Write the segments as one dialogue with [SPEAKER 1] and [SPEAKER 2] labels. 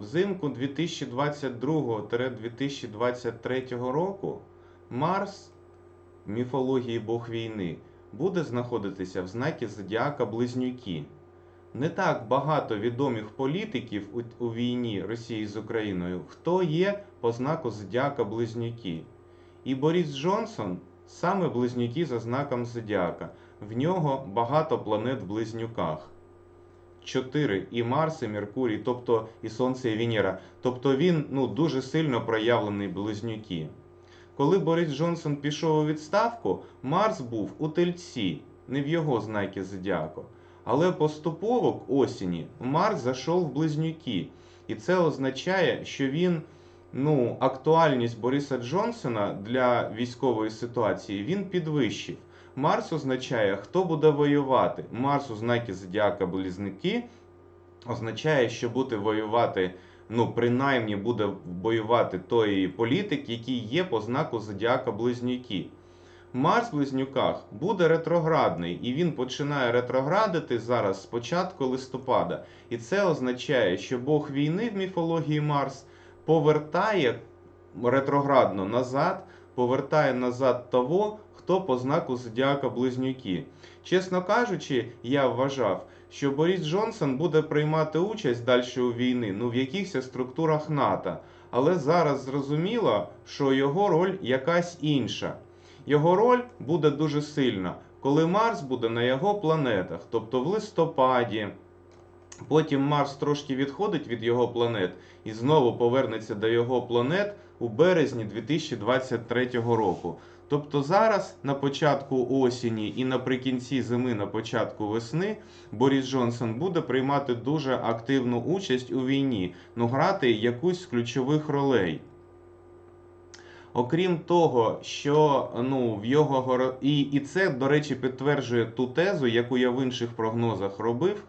[SPEAKER 1] Взимку 2022-2023 року Марс міфології Бог війни буде знаходитися в знакі Зодіака Близнюки. Не так багато відомих політиків у, у війні Росії з Україною, хто є по знаку Зодіака Близнюки. І Борис Джонсон саме близнюки за знаком Зодіака. В нього багато планет в близнюках. Чотири і Марс, і Меркурій, тобто і Сонце, і Венера. Тобто він ну, дуже сильно проявлений близнюки. Коли Борис Джонсон пішов у відставку, Марс був у тельці, не в його знакі Зодіаку. Але поступово к осені Марс зайшов в близнюки. І це означає, що він, ну, актуальність Бориса Джонсона для військової ситуації він підвищив. Марс означає, хто буде воювати. Марс у знакі Зодіака Близнюки означає, що буде воювати, ну, принаймні буде воювати той політик, який є по знаку Зодіака Близнюки. Марс в близнюках буде ретроградний, і він починає ретроградити зараз з початку листопада. І це означає, що Бог війни в міфології Марс повертає ретроградно назад, повертає назад того, хто по знаку Зодіака Близнюки. Чесно кажучи, я вважав, що Борис Джонсон буде приймати участь далі у війни, ну в якихось структурах НАТО. Але зараз зрозуміло, що його роль якась інша. Його роль буде дуже сильна, коли Марс буде на його планетах, тобто в листопаді. Потім Марс трошки відходить від його планет і знову повернеться до його планет у березні 2023 року. Тобто зараз, на початку осені і наприкінці зими, на початку весни, Борис Джонсон буде приймати дуже активну участь у війні, ну грати якусь з ключових ролей. Окрім того, що ну, в його і, і це, до речі, підтверджує ту тезу, яку я в інших прогнозах робив.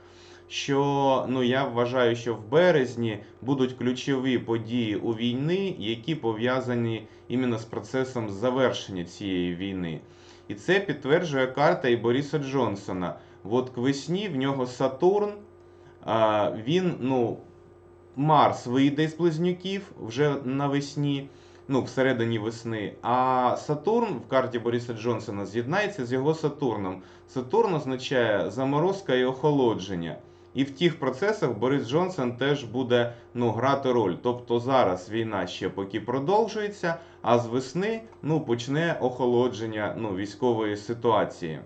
[SPEAKER 1] Що ну я вважаю, що в березні будуть ключові події у війни, які пов'язані іменно з процесом завершення цієї війни. І це підтверджує карта і Бориса Джонсона. От к весні в нього Сатурн, він, ну, Марс вийде з близнюків вже навесні ну, всередині весни. А Сатурн в карті Бориса Джонсона з'єднається з його Сатурном. Сатурн означає заморозка і охолодження. І в тих процесах Борис Джонсон теж буде ну, грати роль. Тобто зараз війна ще поки продовжується, а з весни ну, почне охолодження ну, військової ситуації.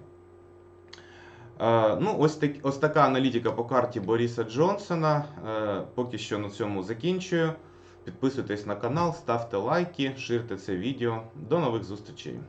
[SPEAKER 1] Е, ну, ось, так, ось така аналітика по карті Бориса Джонсона. Е, поки що на цьому закінчую. Підписуйтесь на канал, ставте лайки, ширте це відео. До нових зустрічей!